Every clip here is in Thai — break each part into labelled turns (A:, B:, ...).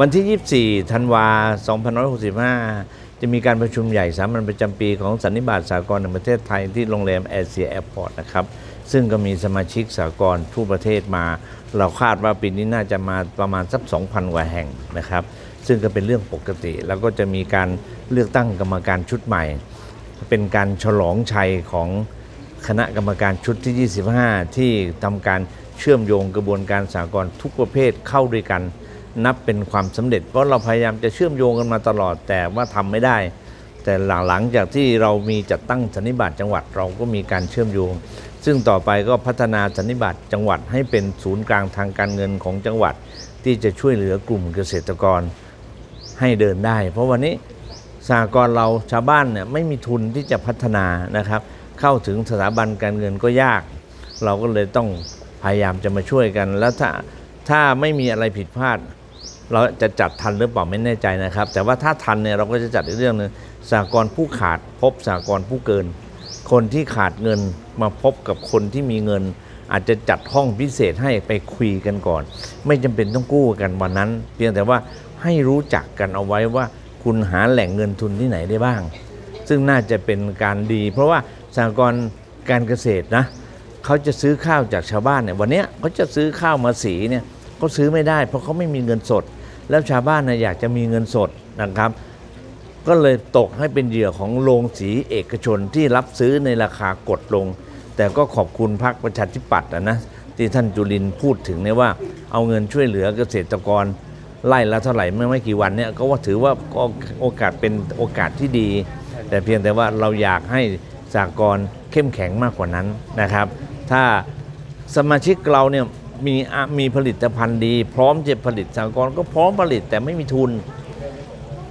A: วันที่ 24 ธันวา2565 จะมีการประชุมใหญ่สามัญประจำปีของสันนิบาตสากลแห่งประเทศไทยที่โรงแรมแอร์เซียแอร์พอร์ตนะครับ ซึ่งก็มีสมาชิกสากลทั่วประเทศมา เราคาดว่าปีนี้น่าจะมาประมาณสัก 2,000 กว่าแห่งนะครับ ซึ่งก็เป็นเรื่องปกติ แล้วก็จะมีการเลือกตั้งกรรมการชุดใหม่ เป็นการฉลองชัยของคณะกรรมการชุดที่ 25 ที่ทำการเชื่อมโยงกระบวนการสากลทุกประเภทเข้าด้วยกัน นับเป็นความสำเร็จ เพราะเราพยายามจะเชื่อมโยงกันมาตลอดแต่ว่าทำไม่ได้ แต่หลังหลังจากที่เรามีจัดตั้งสันนิบาตจังหวัดเราก็มีการเชื่อมโยง ซึ่งต่อไปก็พัฒนาสันนิบาตจังหวัดให้เป็นศูนย์กลางทางการเงินของจังหวัด ที่จะช่วยเหลือกลุ่มเกษตรกรให้เดินได้ เพราะวันนี้สหกรณ์เราชาวบ้านเนี่ยไม่มีทุนที่จะพัฒนานะครับ เข้าถึงสถาบันการเงินก็ยาก เราก็เลยต้องพยายามจะมาช่วยกัน แล้วถ้าถ้าไม่มีอะไรผิดพลาด เราจะจัดทันหรือเปล่าไม่แน่ใจนะครับ แต่ว่าถ้าทันเนี่ยเราก็จะจัดอีกเรื่องหนึงสหกรผู้ขาดพบสหกรผู้เกิน คนที่ขาดเงินมาพบกับคนที่มีเงิน อาจจะจัดห้องพิเศษให้ไปคุยกันก่อน ไม่จำเป็นต้องกู้กันวันนั้น เพียงแต่ว่าให้รู้จักกันเอาไว้ว่าคุณหาแหล่งเงินทุนที่ไหนได้บ้าง ซึ่งน่าจะเป็นการดี เพราะว่าสหกรการเกษตรนะเขาจะซื้อข้าวจากชาวบ้านเนี่ยวันนี้เขาจะซื้อข้าวมาสีเนี่ย เขาซื้อไม่ได้ เพราะเขาไม่มีเงินสด แล้วชาวบ้านนะอยากจะมีเงินสดนะครับ ก็เลยตกให้เป็นเหยื่อของโรงสีเอกชนที่รับซื้อในราคากดลง แต่ก็ขอบคุณพรรคประชาธิปัตย์นะที่ท่านจุลินพูดถึงเนี่ยว่าเอาเงินช่วยเหลือเกษตรกรไล่ละเท่าไหร่เมื่อไม่กี่วันเนี่ยก็ว่าถือว่าก็โอกาสเป็นโอกาสที่ดี แต่เพียงแต่ว่าเราอยากให้สากลเข้มแข็งมากกว่านั้นนะครับ ถ้าสมาชิกเราเนี่ย มีมีผลิตภัณฑ์ดี พร้อมจะผลิตสากลก็พร้อมผลิตแต่ไม่มีทุน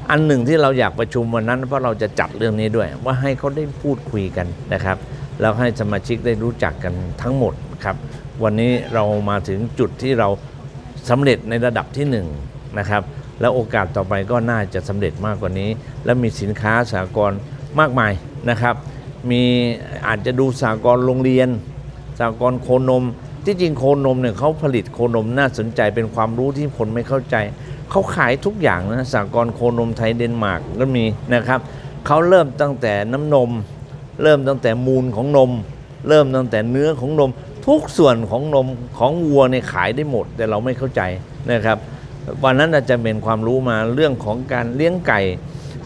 A: อันหนึ่งที่เราอยากประชุมวันนั้นเพราะเราจะจัดเรื่องนี้ด้วย ว่าให้เขาได้พูดคุยกันนะครับแล้วให้สมาชิกได้รู้จักกันทั้งหมดครับวันนี้เรามาถึงจุดที่เราสำเร็จในระดับที่หนึ่งนะครับแล้วโอกาสต่อไปก็น่าจะสำเร็จมากกว่านี้ และมีสินค้าสากลมากมายนะครับ มีอาจจะดูสากลโรงเรียน สากลโคนม ที่จริงโคนมเนี่ยเขาผลิตโคนมน่าสนใจเป็นความรู้ที่คนไม่เข้าใจ เขาขายทุกอย่างนะสากลโคนมไทยเดนมาร์กก็มีนะครับเขาเริ่มตั้งแต่น้ำนม เริ่มตั้งแต่มูลของนม เริ่มตั้งแต่เนื้อของนม ทุกส่วนของนมของวัวเนี่ยขายได้หมด แต่เราไม่เข้าใจนะครับวันนั้นอาจจะเป็นความรู้มาเรื่องของการเลี้ยงไก่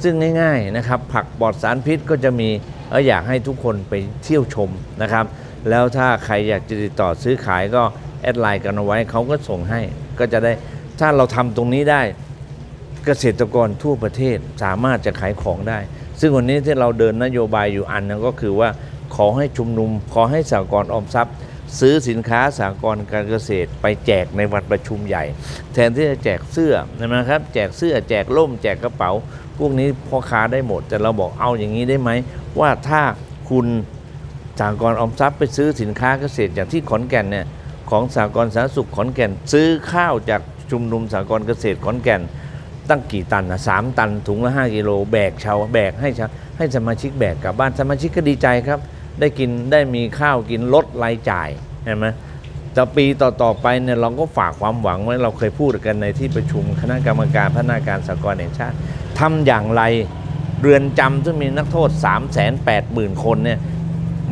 A: ซึ่งง่าย ๆนะครับ ผักปลอดสารพิษก็จะมีเอออยากให้ทุกคนไปเที่ยวชมนะครับ แล้วถ้าใครอยากจะติดต่อซื้อขายก็แอดไลน์กันเอาไว้เขาก็ส่งให้ ก็จะได้ถ้าเราทำตรงนี้ได้ เกษตรกรทั่วประเทศสามารถจะขายของได้ ซึ่งวันนี้ที่เราเดินนโยบายอยู่อันนึงก็คือว่าขอให้ชุมนุม ขอให้สหกรณ์ออมทรัพย์ ซื้อสินค้าสหกรณ์การเกษตรไปแจกในวันประชุมใหญ่ แทนที่จะแจกเสื้อนะครับ แจกเสื้อแจกล่ม แจกกระเป๋า พวกนี้พ่อค้าได้หมด แต่เราบอกเอาอย่างนี้ได้ไหมว่าถ้าคุณ สหกรออมทรัพย์ไปซื้อสินค้าเกษตรอย่างที่ขอนแก่นเนี่ยของสหกรสาธารณสุขขอนแก่น ซื้อข้าวจากชุมนุมสหกรเกษตรขอนแก่น ตั้งกี่ตันนะสามตันถุงละ5กิโลแบกชาวแบกให้ชาวให้สมาชิกแบกกลับบ้านสมาชิกก็ดีใจครับ ได้กินได้มีข้าวกินลดรายจ่ายเห็นไหมแต่ปีต่อๆไปเนี่ยเราก็ฝากความหวังไว้เราเคยพูดกันในที่ประชุมคณะกรรมการพัฒนาการสหกรแห่งชาติทำอย่างไรเรือนจำซึ่งมีนักโทษ 3 8 0 0 0 0 คนเนี่ย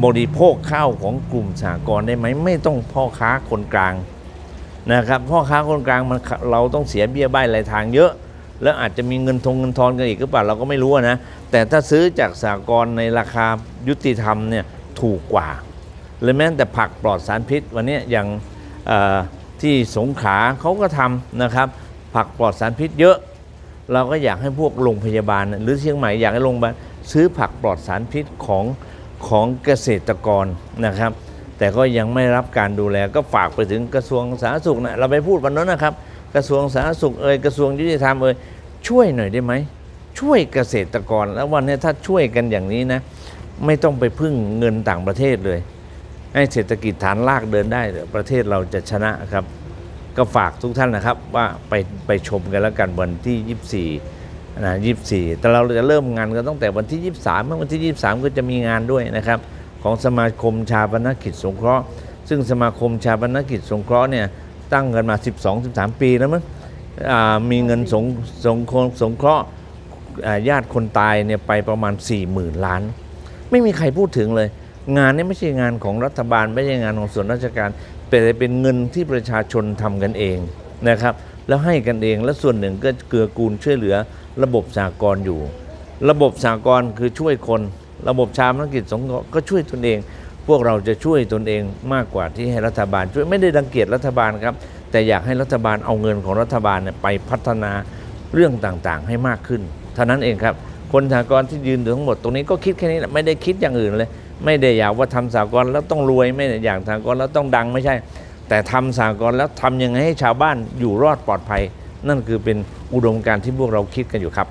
A: บริโภคข้าวของกลุ่มสหกรณ์ได้ไหมไม่ต้องพ่อค้าคนกลางนะครับพ่อค้าคนกลางมันเราต้องเสียเบี้ยใบ้รายทางเยอะ แล้วอาจจะมีเงินทงเงินทอนกันอีกหรือเปล่าเราก็ไม่รู้นะ แต่ถ้าซื้อจากสากลในราคายุติธรรมเนี่ยถูกกว่าหรือแม้แต่ผักปลอดสารพิษ วันนี้อย่างที่สงขลาเขาก็ทำนะครับ ผักปลอดสารพิษเยอะ เราก็อยากให้พวกโรงพยาบาล หรือเชียงใหม่อยากให้โรงพยาบาลซื้อผักปลอดสารพิษของ ของเกษตรกรนะครับ แต่ก็ยังไม่รับการดูแลก็ฝากไปถึงกระทรวงสาธารณสุขนะเราไปพูดวันนั้นนะครับ กระทรวงสาธารณสุขเอ่ยกระทรวงยุติธรรมเอ่ยช่วยหน่อยได้ไหมช่วยเกษตรกรแล้ววันนี้ถ้าช่วยกันอย่างนี้นะไม่ต้องไปพึ่งเงินต่างประเทศเลย ให้เศรษฐกิจฐานรากเดินได้ประเทศเราจะชนะครับ ก็ฝากทุกท่านนะครับว่าไปไปชมกันแล้วกันวันที่ 24 นะ24แต่เราจะเริ่มงานกันตั้งแต่วันที่ 23เมื่อวันที่ 23 ก็จะมีงานด้วยนะครับของสมาคมชาปนกิจสงเคราะห์ ซึ่งสมาคมชาปนกิจสงเคราะห์เนี่ยตั้งกันมา 12-13 ปีแล้วมั้งอ่ามีเงินสงสงสงเคราะห์อ่าญาติคนตายเนี่ยไปประมาณ 4 0,000 ล้าน ไม่มีใครพูดถึงเลย งานนี้ไม่ใช่งานของรัฐบาล ไม่ใช่งานของส่วนราชการแต่เป็นเงินที่ประชาชนทำกันเองนะครับ แล้วให้กันเอง และส่วนหนึ่งก็เกื้อกูลช่วยเหลือ ระบบสากลอยู่ ระบบสากลคือช่วยคน ระบบชาวธุรกิจสงเคราะห์ก็ช่วยตนเอง พวกเราจะช่วยตนเองมากกว่าที่ให้รัฐบาล ช่วยไม่ได้รังเกียจรัฐบาลครับ แต่อยากให้รัฐบาลเอาเงินของรัฐบาลเนี่ยไปพัฒนาเรื่องต่างๆ ให้มากขึ้นเท่านั้นเองครับคนสากลที่ยืนอยู่ทั้งหมดตรงนี้ก็คิดแค่นี้แหละไม่ได้คิดอย่างอื่นเลย ไม่ได้อยากว่าทำสากลแล้วต้องรวยไม่ได้อยากสากลแล้วต้องดังไม่ใช่ แต่ทำสากลแล้วทำยังไงให้ชาวบ้านอยู่รอดปลอดภัย นั่นคือเป็นอุดมการณ์ที่พวกเราคิดกันอยู่ครับ